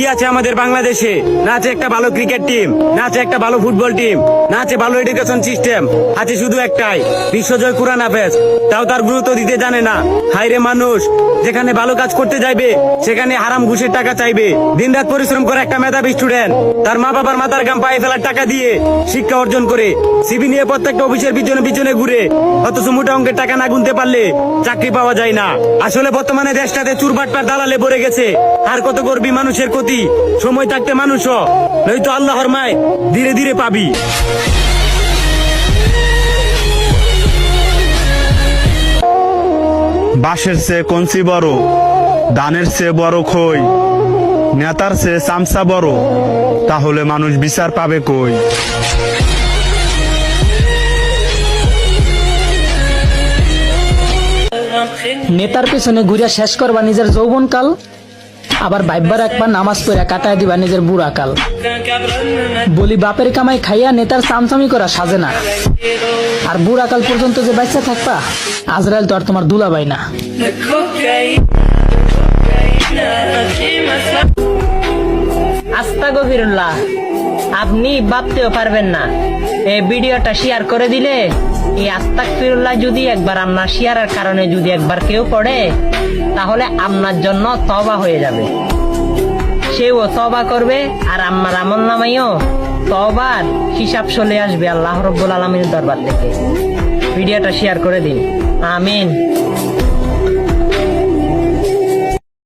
কি আছে আমাদের বাংলাদেশে? না আছে একটা ভালো ক্রিকেট টিম না আছে একটা ভালো ফুটবল টিম না আছে ভালো এডুকেশন সিস্টেম আছে শুধু একটাই, বিশ্বজয় কুরান হাফেজ। তাও তার গুরুত্ব দিতে জানে না। হাইরে মানুষ, যেখানে ভালো কাজ করতে যাইবে, সেখানে হারাম ঘুষের টাকা চাইবে। দিনরাত পরিশ্রম করে একটা মেধাবী স্টুডেন্ট তার মা বাবার মাথার গাম পায়ে ফেলার টাকা দিয়ে শিক্ষা অর্জন করে সিবি নিয়ে প্রত্যেকটা অফিসের পিছনে পিছনে ঘুরে, অথচ মোটা অঙ্কের টাকা না গুনতে পারলে চাকরি পাওয়া যায় না। আসলে বর্তমানে দেশটাতে চুরবাটপার দালালে ভরে গেছে। আর কত করবি মানুষের ক্ষতি সময় থাকতে মানুষও নয়তো আল্লাহর মায় ধীরে ধীরে পাবি। বাঁশের চেয়ে কঞ্চি বড় ধানের চেয়ে বড় খই নেতার চেয়ে চামচা বড় তাহলে মানুষ বিচার পাবে কই? নেতার পেছনে ঘুরে শেষ করবা নিজের যৌবন কাল আবার বাইবার একবার নামাজ পড়ে কাটায় দিবা নিজের বুড়া কাল। বলি, বাপের কামাই খাইয়া নেতার সামসামি করা সাজে না। আর বুড়া কাল পর্যন্ত যে বাচ্চা থাকবা, আজরাইল তো আর তোমার দুলাবাই না। আস্তা গভীরুল্লাহ আপনি ভাবতেও পারবেন না। এই ভিডিওটা শেয়ার করে দিলে এই আস্তাক ফিরুল্লাহ যদি একবার আপনার শেয়ারের কারণে যদি একবার কেউ পড়ে, তাহলে আপনার জন্য তবা হয়ে যাবে। সেও তবা করবে আর আমার আমল নামাইও তবার হিসাব চলে আসবে আল্লাহ রব্বুল আলমীর দরবার থেকে। ভিডিওটা শেয়ার করে দিন। আমিন।